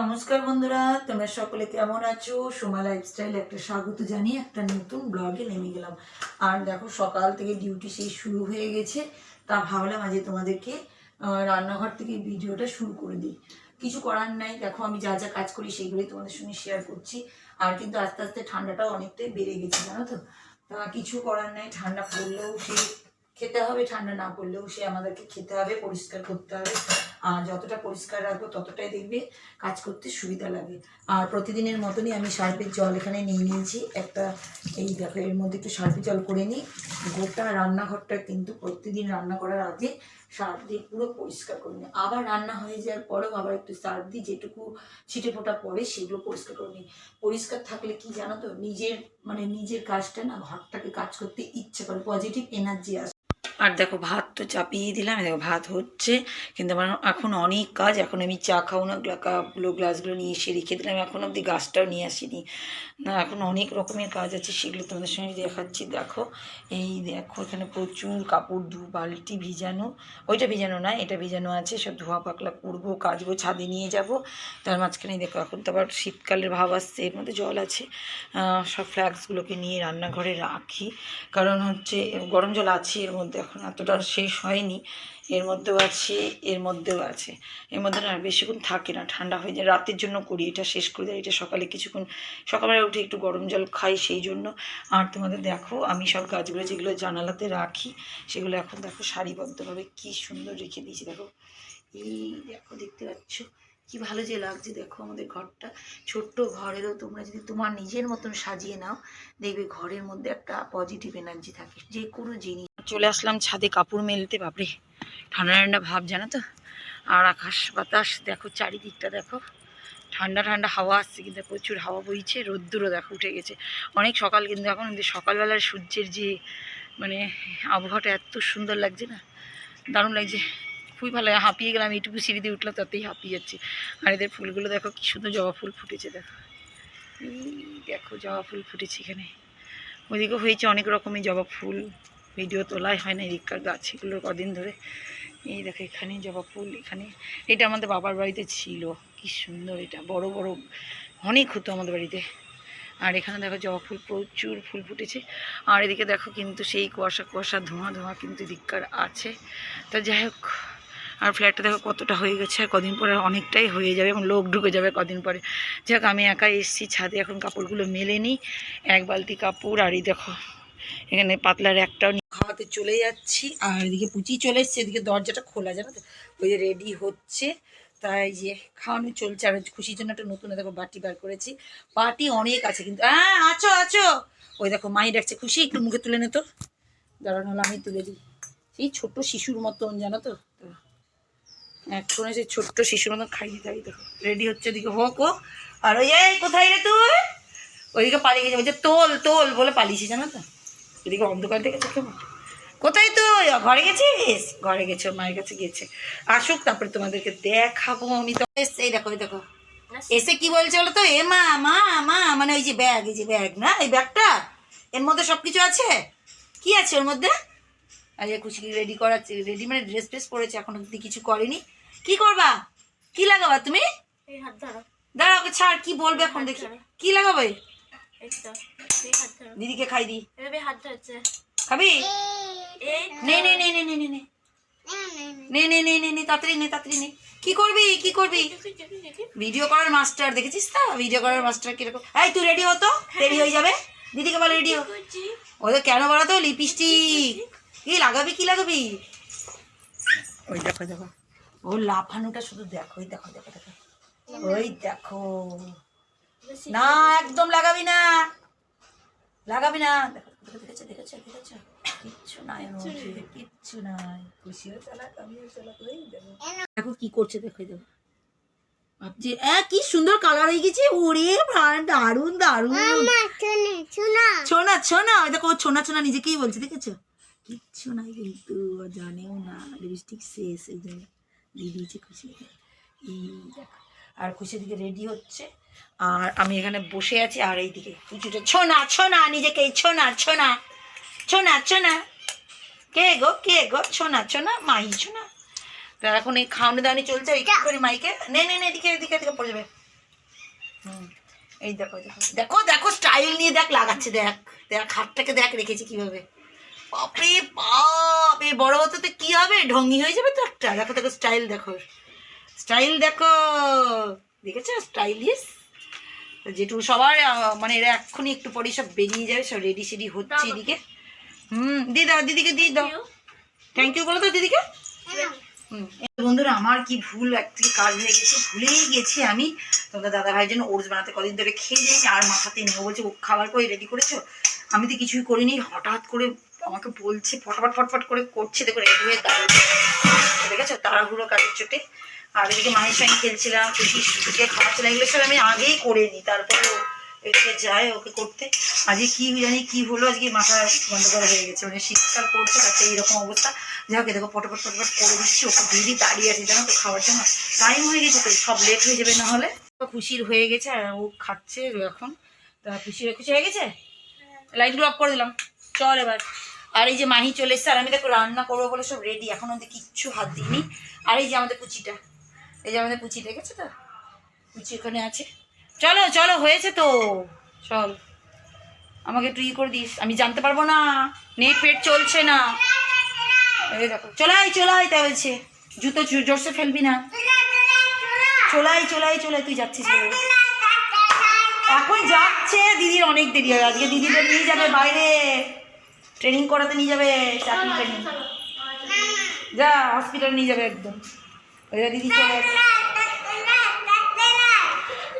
নমস্কার বন্ধুরা, তোমরা সকলে কেমন আছো? সোমা লাইফস্টাইল একটা স্বাগত জানিয়ে একটা নতুন ব্লগে নেমে গেলাম। আর দেখো, সকাল থেকে ডিউটি সেই শুরু হয়ে গেছে, তা ভাবলাম আজকে তোমাদেরকে রান্নাঘর থেকে ভিডিওটা শুরু করে দিই। কিছু করার নাই, দেখো আমি যা যা কাজ করি সেগুলোই তোমাদের সঙ্গে শেয়ার করছি। আর কিন্তু আস্তে আস্তে ঠান্ডাটাও অনেকটাই বেড়ে গেছে, জানো তো? তা কিছু করার নাই, ঠান্ডা পড়লেও সে খেতে হবে, ঠান্ডা না পড়লেও সে আমাদেরকে খেতে হবে, পরিষ্কার করতে হবে। যতটা পরিষ্কার রাখব ততটাই দেখবে কাজ করতে সুবিধা লাগে। আর প্রতিদিনের মতনই আমি সার্ফের জল এখানে নিয়ে নিয়েছি। একটা এই দেখো, এর মধ্যে একটু সার্ফের জল করে নিই। গোটা রান্নাঘরটা কিন্তু প্রতিদিন রান্না করার আগে সার্ফ দিয়ে পুরো পরিষ্কার করে নিই। আবার রান্না হয়ে যাওয়ার পরেও আবার একটু সার্ফ দিয়ে যেটুকু ছিটে ফোটা পড়ে সেগুলো পরিষ্কার করে নিই। পরিষ্কার থাকলে কি জানো তো, নিজের মানে নিজের কাজটা না, ঘরটাকে কাজ করতে ইচ্ছে করে পজিটিভ এনার্জি আসে। আর দেখো ভাত তো চাপিয়ে দিলাম, দেখো ভাত হচ্ছে, কিন্তু আমার এখন অনেক কাজ, এখন আমি চা খাও না কাপগুলো, গ্লাসগুলো নিয়ে এসে রেখে দিলাম, এখন অবধি গাছটাও নিয়ে আসিনি। না, এখন অনেক রকমের কাজ আছে, সেগুলো তোমাদের সঙ্গে দেখাচ্ছি, দেখো। এই দেখো, এখানে প্রচুর কাপড় দু বালতি ভিজানো, ওইটা ভিজানো না এটা ভিজানো আছে, সব ধোয়া পাকলা করব, কাচবো, ছাদে নিয়ে যাব। তার মাঝখানে দেখো, এখন তো আবার শীতকালের ভাব আসছে, এর মধ্যে জল আছে। সব ফ্ল্যাক্সগুলোকে নিয়ে রান্নাঘরে রাখি, কারণ হচ্ছে, গরম জল আছে এর মধ্যে এখন এতটা শেষ হয়নি, এর মধ্যেও আছে, এর মধ্যেও আছে। এর মধ্যে না বেশিক্ষণ থাকে না, ঠান্ডা হয়ে যায়। রাতের জন্য করি, এটা শেষ করে দেয়, এটা সকালে কিছুক্ষণ, সকালবেলা উঠে একটু গরম জল খাই সেই জন্য। আর তোমাদের দেখো, আমি সব গাছগুলো যেগুলো জানালাতে রাখি, সেগুলো এখন দেখো সারিবদ্ধভাবে কি সুন্দর রেখে দিয়েছি। দেখো, এই দেখো, দেখতে পাচ্ছ? কি ভালো যে লাগছে, দেখো আমাদের ঘরটা। ছোট্ট ঘরেরও তোমরা যদি তোমার নিজের মতন সাজিয়ে নাও, দেখবে ঘরের মধ্যে একটা পজিটিভ এনার্জি থাকে। যে কোনো জিনিস চলে আসলাম ছাদে কাপড় মেলতে, বাপরে। ঠান্ডা ঠান্ডা ভাব, জানো তো? আর আকাশ বাতাস, দেখো চারিদিকটা, দেখো। ঠান্ডা ঠান্ডা হাওয়া আসছে, কিন্তু প্রচুর হাওয়া বইছে, রোদ্দুরও দেখো উঠে গেছে। অনেক সকাল, কিন্তু এখন কিন্তু সকালবেলার সূর্যের যে মানে আবহাওয়াটা এত সুন্দর লাগছে না? দারুণ লাগছে। খুবই ভালো লাগে। হাঁপিয়ে গেলাম, এইটুকু সিঁড়ি দিয়ে উঠলাম, তাতেই হাঁপিয়ে যাচ্ছি। আর এদের ফুলগুলো দেখো, কি সুন্দর জবা ফুল ফুটেছে, দেখো। দেখো, জবা ফুল ফুটেছে এখানে। ওইদিকেও হয়েছে অনেক রকমের জবা ফুল। ভিডিও তোলাই হয় না, এদিককার গাছ এগুলো কদিন ধরে। এই দেখো এখানে জবা ফুল এখানে এটা আমাদের বাবার বাড়িতে ছিল, কি সুন্দর এটা, বড় বড়, অনেক হতো আমাদের বাড়িতে। আর এখানে দেখো জবা ফুল প্রচুর ফুল ফুটেছে। আর এদিকে দেখো কিন্তু সেই কুয়াশা কুয়াশা, ধোঁয়া ধোঁয়া কিন্তু এদিককার আছে। তা যাই হোক, আর ফ্ল্যাটটা দেখো কতটা হয়ে গেছে, আর কদিন পরে অনেকটাই হয়ে যাবে এবং লোক ঢুকে যাবে কদিন পরে। যাই হোক, আমি একা এসেছি, ছাদে এখন কাপড়গুলো মেলে নিই। এক বালতি কাপড়, আর এই দেখো, এখানে পাতলার একটাও নিয়ে চলে যাচ্ছি, আর এদিকে পুচি চলে এসছে, এদিকে দরজাটা খোলা, জানো তো? ওই যে রেডি হচ্ছে। তাই যে খাওয়ানো চলছে, আর খুশির জন্য একটা নতুন, দেখো, বাটি বার করেছি। বাটি অনেক আছে, কিন্তু হ্যাঁ আছো আছো। ওই দেখো, মাই ডাকছে, খুশি, একটু মুখে তুলে নে তো। দাঁড়ানো, হলো আমি তুলে দিই। সেই ছোট্ট শিশুর মতন, জানো তো? এখন সেই ছোট্ট শিশুর মতন খাইয়ে দাই দেখো রেডি হচ্ছে ওদিকে হোক ও আর ওই কোথায় রে তুই? ওইদিকে পালিয়ে গেছে, বলছে, তোল তোল বলে পালিয়েছি, জানো তো? এদিকে অন্ধকার দেখেছ কেমন? কোথায় তুই? ঘরে গেছিস? ঘরে গেছে মায়ের কাছে গেছে আসুক তারপরে তোমাদেরকে দেখাবো আমি তো। এসছে, এই দেখো এই দেখো। এসে কি বলছে বলো তো? এ মা মা মা মানে ওই যে ব্যাগ এই যে ব্যাগ না? এই ব্যাগটা? এর মধ্যে সব কিছু আছে? কি আছে ওর মধ্যে? আর খুশি রেডি করাচ্ছে রেডি মানে ড্রেস ফ্রেস পরেছে এখন অব্দি কিছু করেনি। কি করবা? কি লাগাবা তুমি? দাঁড়া ওকে ছাড় কি বলবে এখন দেখি। কি লাগাবে? দিদিকে খাই দি। হাত ধরছে। খাবি? নে নে নে নে নে নে নে। নে নে নে নে নে তাড়াতাড়ি নে তাড়াতাড়ি নে। কি করবি? কি করবি? ভিডিও করার মাস্টার দেখেছিস তো? ভিডিও করার মাস্টার কীরকম? এই তুই রেডি হতো? দেরি হয়ে যাবে? দিদিকে বলে রেডি ওদের কেন বলো তো? লিপস্টিক কি লাগাবি কি লাগাবি? ওই দেখো দেখো। ও লাফানোটা শুধু দেখো ওই দেখো দেখো দেখো। ওই দেখো। না একদম লাগাবি না। লাগাবি না দেখো, দেখেছ দেখেছ দেখেছ কিচ্ছু নাই কিচ্ছু নাই খুশিও চালাক আমিও চালাক ওই দেখো দেখো কি করছে দেখো এই ভাবছি এ কি সুন্দর কালার হয়ে গেছে ওরে ভাই দারুণ দারুণ ছোনা ছোনা ওই দেখো ছোনা ছোনা নিজেকেই বলছে দেখেছ? কিচ্ছু নাই কিন্তু জানেও না লিপস্টিক শেষ এই জন্য দিয়েছে খুশি। এই দেখো আর খুশি দিকে রেডি হচ্ছে। আর আমি এখানে বসে আছি, আর এইদিকে কিছুটা ছোনা ছোনা নিজেকে ছোনা ছোনা ছোনা ছোনা। কে গো কে গো? ছোনা ছোনা মাই ছোনা। তা এখন এই খাওয়ানি দাওয়ানি চলছে, এই করি মাইকে? নে নে নে, এদিকে এদিকে এদিকে পড়ে যাবে। হুম, এই দেখো দেখো। দেখো দেখো স্টাইল নিয়ে দেখ, লাগাচ্ছে, দেখ। দেখ, হাতটাকে দেখ, রেখেছি কীভাবে। বাপরে বাপ, এই বড় হতে তো কি হবে? ঢঙ্গি হয়ে যাবে তো একটা। দেখো দেখো স্টাইল দেখো। স্টাইল দেখো। দেখেছ? স্টাইলিশ? যেটুকু সবার মানে এরা এক্ষুনি একটু পরে সব বেরিয়ে যাবে সব রেডি সেডি হচ্ছে এদিকে। হুম দিয়ে দাও দিদিকে দিয়ে দাও। থ্যাংক ইউ বলো তো দিদিকে। বন্ধুরা আমার কি ভুল একদিকে কাজ হয়ে গেছে ভুলেই গেছি আমি। তোমাদের দাদা ভাইয়ের জন্য ওটস বানাতে কদিন ধরে খেয়ে যাই আর মাথাতে নেব বলছে ও খাবার করে রেডি করেছ? আমি তো কিছুই করিনি। হঠাৎ করে আমাকে বলছে ফটাফট ফটফট করে করছে। দেখো রেডি হয়ে দাঁড়িয়ে দেখেছ? তাড়াহুড়ো কাজের চোটে। আর এদিকে মায়ের সঙ্গে খেলছিলাম, খুশি পিসিকে খাওয়াচ্ছিলাম এগুলো সব আমি আগেই করে নিই তারপরে এদিকে যায় ওকে করতে। আজকে কি জানি কি হলো, আজকে মাথা বন্ধ করা হয়ে গেছে মানে শীতকাল পড়ছে, তাতে এইরকম অবস্থা। যাই হোক দেখো পটপট পটপট করে দিচ্ছি, ওকে দিদি দাঁড়িয়ে আছে, জানো তো, খাওয়ার জন্য। টাইম হয়ে গেছে তো, সব লেট হয়ে যাবে না হলে। খুশির হয়ে গেছে ও খাচ্ছে এখন। তা খুশি খুশি হয়ে গেছে? লাইটগুলো অফ করে দিলাম। চল এবার। আর এই যে মাহি চলে এসছে, আর আমি দেখো রান্না করব বলে সব রেডি এখন আমাদের কিচ্ছু হাত দিইনি। আর এই যে আমাদের পুচিটা এই যে আমাদের পুচি, দেখেছ তো? পুচি ওখানে আছে। চলো চলো, হয়েছে তো। চল। আমাকে একটু ই করে দিস। আমি জানতে পারব না। নেট পেট চলছে না। দেখো। চলাই চলাই তাই বলছে জুতো জোরসে ফেলবি না। চলাই চলাই চলাই, তুই যাচ্ছিস। এখন যাচ্ছে দিদির, অনেক দেরি হয়। আজকে দিদিদের নিয়ে যাবে বাইরে। ট্রেনিং করাতে নিয়ে যাবে। চাকরি ট্রেনিং। যা, হসপিটাল নিয়ে যাবে একদম। ওই দিদি চলে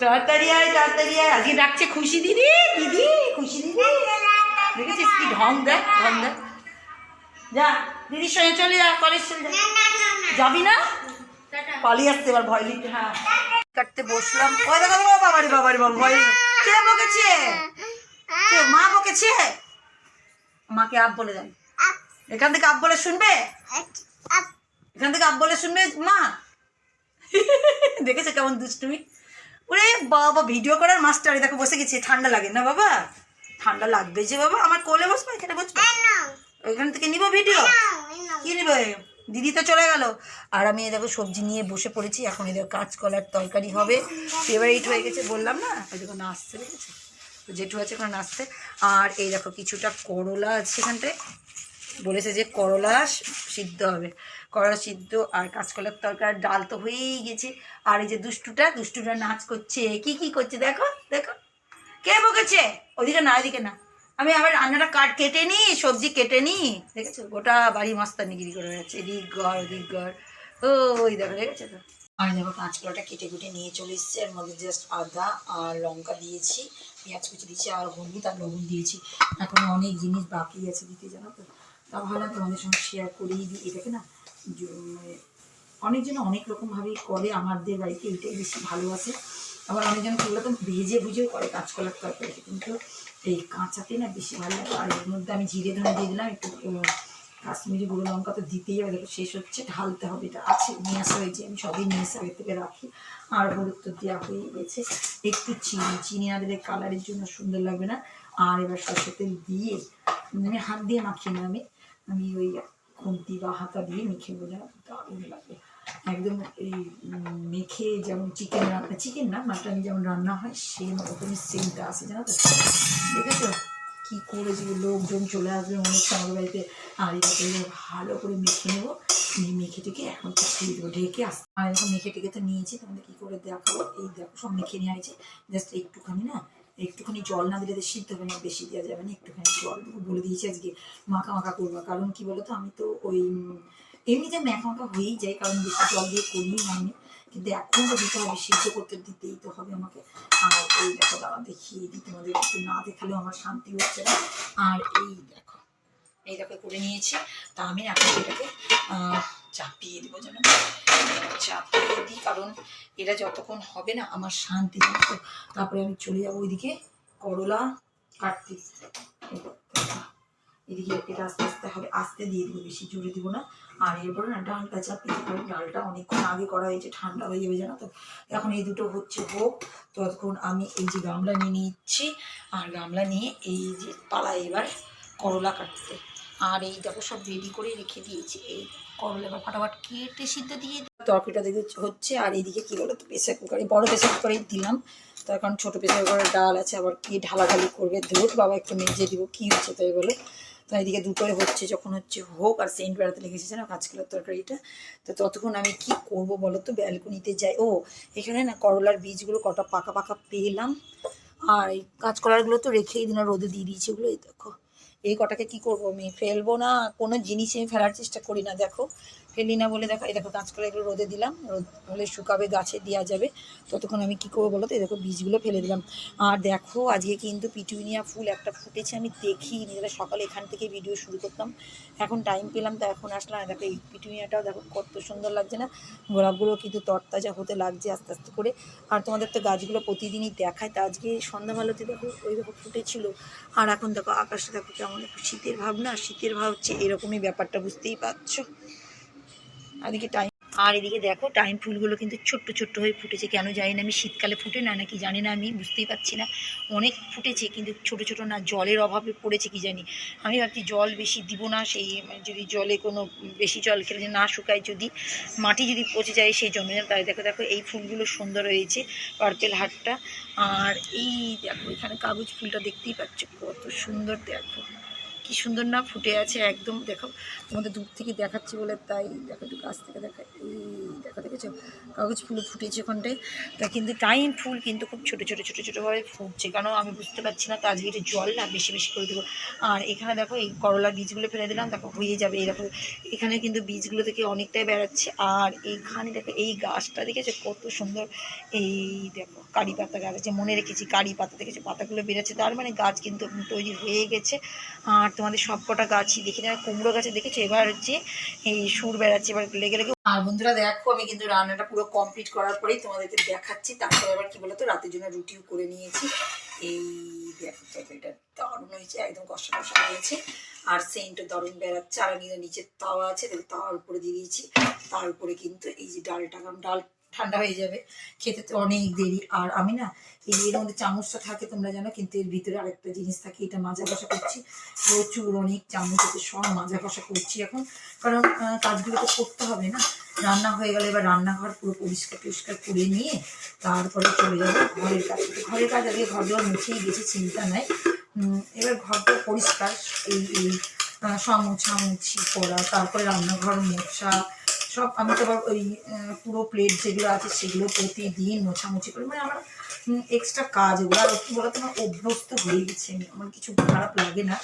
তাড়াতাড়ি আয় তাড়াতাড়ি আয়। আজকে ডাকছে খুশি দিদি দিদি, খুশি দিদি। দেখেছিস কি ঢং দেখ ঢং দেখ। যা, দিদির সঙ্গে চলে যা কলেজ চলে যা। যাবি না? পালিয়ে আসতে এবার ভয় দিতে হ্যাঁ। কাটতে বসলাম। ওই দেখো বাবারি বাবারি, বাবা, ভয় কে বকেছে? কে, মা বকেছে? মাকে আপ বলে দেন। এখান থেকে আপ বলে শুনবে? এখান থেকে আপ বলে শুনবে মা! দেখেছে কেমন দুষ্টুমি? ওরে বাবা ভিডিও করার মাস্টার দেখো বসে গেছে ঠান্ডা লাগে না বাবা? ঠান্ডা লাগবে যে বাবা আমার কোলে বসবে এখানে বসবে। ওইখান থেকে নিব ভিডিও কি নিবে? দিদি তো চলে গেল। আর আমি দেখো সবজি নিয়ে বসে পড়েছি এখন এদের কাঁচকলার তরকারি হবে। ফেভারিট হয়ে গেছে বললাম না? ওই দেখো নাচতে দেখেছে? জেঠু আছে ওখানে নাচতে আর এই দেখো কিছুটা করলা আছে এখানটায়। বলেছে যে করলা সিদ্ধ হবে। করলা সিদ্ধ আর কাঁচকলার তরকার ডাল তো হয়েই গেছে। আর এই যে দুষ্টুটা দুষ্টুটা নাচ করছে। কি কি করছে দেখো দেখো। কে বকেছে? ওদিকে না ওদিকে না। আমি আবার রান্নাটা কাট, কেটে নি, সবজি কেটে নি। দেখেছ? গোটা বাড়ি মাস্তানিগিরি করে যাচ্ছে এদিক ঘর, ওদিক ঘর। ও ওই দেখো, দেখেছ তো? আমি দেখো, কাঁচকলাটা কেটে, কুটে নিয়ে চলে এসেছি। এর মধ্যে জাস্ট আদা আর লঙ্কা দিয়েছি। পেঁয়াজ কুচি দিয়েছি আর হলুদ আর লবণ দিয়েছি। এখন অনেক জিনিস বাকি আছে দিতে, জানো তো? তা ভাবলাম তোমাদের সঙ্গে শেয়ার করেই দিই। এটাকে না মানে অনেকজন অনেক রকমভাবেই করে আমাদের বাড়িতে এটাই বেশি ভালো আছে আবার অনেকজন সেগুলো তো ভেজে ভুজেও করে কাঁচকলার তরকারি কিন্তু এই কাঁচাতে না বেশি ভালো লাগে। আর এর মধ্যে আমি জিরে ধরে দিয়ে দিলাম, একটু কাশ্মীরি গুঁড়ো লঙ্কা তো দিতেই হবে। দেখো, শেষ হচ্ছে, ঢালতে হবে। এটা আছে, নিয়ে আসা হয়েছে। আমি সবই নিয়ে আগে থেকে রাখি। আর হলুদ তো দেওয়া হয়ে গেছে। একটু চিনি চিনি না দিলে কালারের জন্য সুন্দর লাগবে না। আর এবার সরষে তেল দিয়ে আমি হাত দিয়ে মাখিয়ে না আমি। আমি ওই খুন্তি বা হাতা দিয়ে মেখে বোঝা দারুণ লাগবে একদম এই মেখে যেমন চিকেন রান্না চিকেন না মাটন যেমন রান্না হয় সেই রকমই সেমটা আসে, জানো তো? দেখেছ? কি করেছি লোকজন চলে আসবে, অনেক আমাদের বাড়িতে আর এটাকে ভালো করে মেখে নেব। মেখে টেকে এখন তো দেবো, ঢেকে আস আর এখন মেখে টেকে তো নিয়েছি, তোমাদের কী করে দেখাবো? এই দেখো, সব মেখে নিয়ে আছে জাস্ট একটুখানি না একটুখানি জল না দিলে সিদ্ধ হবে না, বেশি দেওয়া যাবে না, একটুখানি জল বলে দিয়েছি আজকে, মাখা মাখা করব। কারণ কি বলতো, আমি তো ওই এমনিতে মাখা মাখা হয়েই যায়, কারণ বেশি জল দিয়ে করি না আমি। কিন্তু এখন তো দিতে হবে, সিদ্ধ করতে দিতেই তো হবে আমাকে। আর এই দেখো দাঁড়া দেখিয়ে দিই তোমাদের, একটু না দেখালেও আমার শান্তি হচ্ছে না। আর এই দেখো এই দেখো, করে নিয়েছি। তা আমি এখন এটাকে চাপিয়ে দেবো যেন চাপিয়ে দিই কারণ এটা যতক্ষণ হবে না আমার শান্তি তো? তারপরে আমি চলে যাব ওইদিকে করলা কাটতে। এদিকে এটা আস্তে আস্তে হবে আস্তে দিয়ে দিব বেশি জোরে দিব না। আর এরপরে না ডালটা চাপিয়ে দিই, কারণ ডালটা অনেকক্ষণ আগে করা হয়েছে ঠান্ডা হয়ে যাবে জানো তো? এখন এই দুটো হচ্ছে হোক ততক্ষণ আমি এই যে গামলা নিয়ে নিচ্ছি আর গামলা নিয়ে এই যে পালা এবার করলা কাটতে। আর এই দেখো সব রেডি করে রেখে দিয়েছি এই করলা এবার ফাটাফাট কেটে সিদ্ধ দিয়ে। তরকারিটা দেখে হচ্ছে, আর এইদিকে কী বলো তো, প্রেসার কুকারে বড় প্রেসার কুকারে দিলাম। তার কারণ ছোটো প্রেসার করে ডাল আছে, আবার কি ঢালাঢালি করবে ধুত বাবা একটু মেজে দিব, কী হচ্ছে তাই বলে। তো এদিকে দুটোই হচ্ছে, যখন হচ্ছে হোক, আর সেন্ট বেড়াতে লেগেছে না কাঁচকলার তরকারিটা। তো ততক্ষণ আমি কি করব বলো তো, ব্যালকনিতে যাই। ও, এখানে না করলার বীজগুলো কটা পাকা পাকা পেলাম। আর এই কাঁচকলারগুলো তো রেখেই দিলাম, রোদে দিয়ে দিয়েছি ওগুলো, এই দেখো। এই কটাকে কি করব? আমি ফেলব না? কোনো জিনিস আমি ফেলার চেষ্টা করি না। দেখো ফেলি না বলে দেখো, এই দেখো কাঁচকলা এগুলো রোদে দিলাম, রোদ হলে শুকাবে, গাছে দেওয়া যাবে। ততক্ষণ আমি কি করব বলো তো? এই দেখো বীজগুলো ফেলে দিলাম। আর দেখো আজকে কিন্তু পিটুনিয়া ফুল একটা ফুটেছে, আমি দেখি নিজেরা সকালে এখান থেকে ভিডিও শুরু করতাম, এখন টাইম পেলাম তো, এখন আসলাম। দেখো এই পিটুনিয়াটাও দেখো কত সুন্দর লাগছে না? গোলাপগুলো কিন্তু তরতাজা হতে লাগছে আস্তে আস্তে করে। আর তোমাদের তো গাছগুলো প্রতিদিনই দেখায়, তা আজকে সন্ধ্যাবেলাতে দেখো ওই দেখো ফুটেছিল। আর এখন দেখো আকাশটা দেখো কেমন, শীতের ভাব না শীতের ভাব হচ্ছে এরকমই ব্যাপারটা, বুঝতেই পারছ? আর এদিকে টাইম আর এদিকে দেখো টাইম ফুলগুলো কিন্তু ছোট্ট ছোট্ট হয়ে ফুটেছে। কেন জানি না আমি শীতকালে ফুটে না নাকি জানি না, আমি বুঝতেই পারছি না। অনেক ফুটেছে, কিন্তু ছোট ছোট না, জলের অভাবে পড়েছে কি জানি। আমি ভাবছি জল বেশি দিব না, সেই মানে যদি জলে কোনো বেশি জল খেলে না শুকায়, যদি মাটি যদি পচে যায়, সেই জন্য তাই। দেখো দেখো, এই ফুলগুলো সুন্দর হয়েছে, পার্পেল হাটটা আর এই দেখো, এখানে কাগজ ফুলটা দেখতেই পাচ্ছ, কত সুন্দর দেখো। কি সুন্দর না ফুটে আছে একদম, দেখো, তোমাদের দূর থেকে দেখাচ্ছি বলে তাই, দেখো একটু কাছ থেকে দেখা, এই দেখো, দেখেছ? কাগজ ফুল ফুটেছে ওখানটায়। তা কিন্তু টাইম ফুল কিন্তু খুব ছোটো ছোটো ছোটো ছোটোভাবে ফুটছে। কারণ আমি বুঝতে পারছি না, তো আজকে একটু জল না বেশি বেশি করে দেবো। আর এখানে দেখো, এই করলা বীজগুলো ফেলে দিলাম, দেখো, হয়ে যাবে দেখো এখানে কিন্তু বীজগুলো থেকে অনেকটাই বেড়াচ্ছে আর এইখানে দেখো, এই গাছটা দেখেছ? কত সুন্দর। এই দেখো, কারি পাতা গাছ আছে মনে রেখেছি, কারি পাতা দেখেছ? পাতাগুলো বেরোচ্ছে। তার মানে গাছ কিন্তু তৈরি হয়ে গেছে। আর তোমাদের সব কটা গাছই দেখি না কুমড়ো গাছে দেখেছ? এবার হচ্ছে এই সুর বেড়াচ্ছে, এবার লেগে লেগে আর বন্ধুরা দেখো, আমি কিন্তু রান্নাটা পুরো কমপ্লিট করার পরেই তোমাদেরকে দেখাচ্ছি। তারপরে আবার কি বলতো, রাতের জন্য রুটিও করে নিয়েছি। এই দেখো তরকারিটা দারুণ হয়েছে, একদম কষা কষা হয়েছে। আর সেন্টও দারুণ বেড়াচ্ছে। আর আমি নিচে তাওয়া আছে তাওয়ার উপরে দিয়ে দিয়েছি। তার উপরে কিন্তু এই যে ডালটা ডাল ঠান্ডা হয়ে যাবে খেতে তো অনেক দেরি। আর আমি না এর মধ্যে চামচটা থাকে তোমরা জানো কিন্তু এর ভিতরে আরেকটা জিনিস থাকে এটা মাজা কষা করছি। প্রচুর অনেক চামচ এতে সব মাজা কষা করছি এখন। কারণ কাজগুলো তো করতে হবে না। রান্না হয়ে গেলে এবার রান্নাঘর পুরো পরিষ্কার টরিষ্কার করে নিয়ে তারপরে চলে যাব ঘরের কাজ। ঘরের কাজ আগে ঘর দেওয়া মুছেই গেছে চিন্তা নাই। এবার ঘরটা পরিষ্কার এই এই আহ, সব মোছামুছি করা তারপরে রান্নাঘর মোছা সব আমি তো আবার ওই পুরো প্লেট যেগুলো আছে সেগুলো প্রতিদিন মোছামুছি করি মানে আমার এক্সট্রা কাজ, ওগুলো আর কি বলতো, আমার অভ্যস্ত হয়ে গেছে, আমার কিছু খারাপ লাগে না।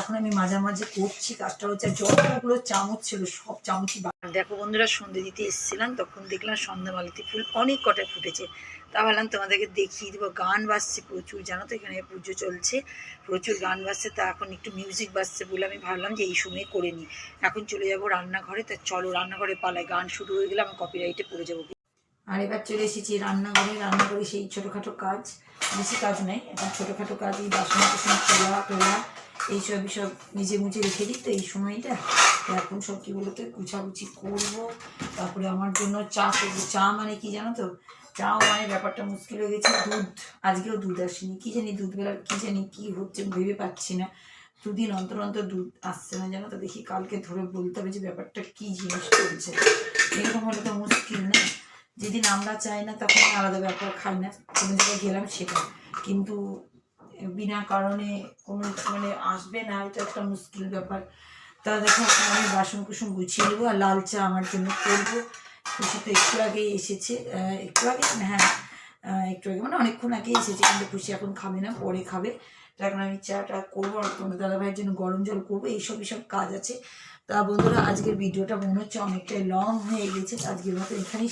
এখন আমি মাঝে মাঝে করছি কাজটা হচ্ছে আর যতগুলো চামচ ছিল সব চামচই দেখো বন্ধুরা সন্ধে দিতে এসেছিলাম তখন দেখলাম সন্ধ্যামালিতে ফুল অনেক কটায় ফুটেছে। তা ভাবলাম তোমাদেরকে দেখিয়ে দেবো গান বাজছে প্রচুর জানো তো এখানে পুজো চলছে প্রচুর গান বাজছে তা এখন একটু মিউজিক বাজছে বলে আমি ভাবলাম যে এই সময় করে নিই। এখন চলে যাব রান্নাঘরে তা চলো রান্নাঘরে পালাই গান শুরু হয়ে গেলে আমি কপিরাইটে পড়ে যাব। আর এবার চলে এসেছি রান্নাঘরে রান্নাঘরে সেই ছোটোখাটো কাজ বেশি কাজ নেই এখন ছোটোখাটো কাজ এই বাসন তোলা টোলা এইসব সব নিজে মুছে রেখে দিই তো এই সময়টা। এখন সব কী বলতো, গুছাগুছি করব। তারপরে আমার জন্য চা করব। চা মানে কি জানো তো? চাও মানে ব্যাপারটা মুশকিল হয়ে গেছে। দুধ, আজকেও দুধ আসেনি। কী জানি দুধ বেলার, কী জানি কী হচ্ছে ভেবে পাচ্ছি না। দুদিন অন্তর অন্তর দুধ আসছে না জানো তো? দেখি কালকে ধরে বলতে হবে যে ব্যাপারটা কী জিনিস চলছে এরকম হলে তো মুশকিল না? যেদিন আমরা চাই না তখন আলাদা ব্যাপার খাই না। কোনো জায়গায় গেলাম সেটা। কিন্তু বিনা কারণে কোনো মানে আসবে না, এটা একটা মুশকিল ব্যাপার। তা দেখো, আমি বাসন কুসন গুছিয়ে নেব আর লাল চা আমার জন্য করব। খুশি তো একটু আগেই এসেছে একটু আগে হ্যাঁ একটু আগে মানে অনেকক্ষণ আগেই এসেছে, কিন্তু খুশি এখন খাবে না, পরে খাবে। তো এখন আমি চাটা করব আর তোমার দাদা ভাইয়ের জন্য গরম জল করব, এইসব এইসব কাজ আছে। তা বন্ধুরা, আজকের ভিডিওটা মনে হচ্ছে অনেকটাই লং হয়ে গেছে, আজকের মতো এখানেই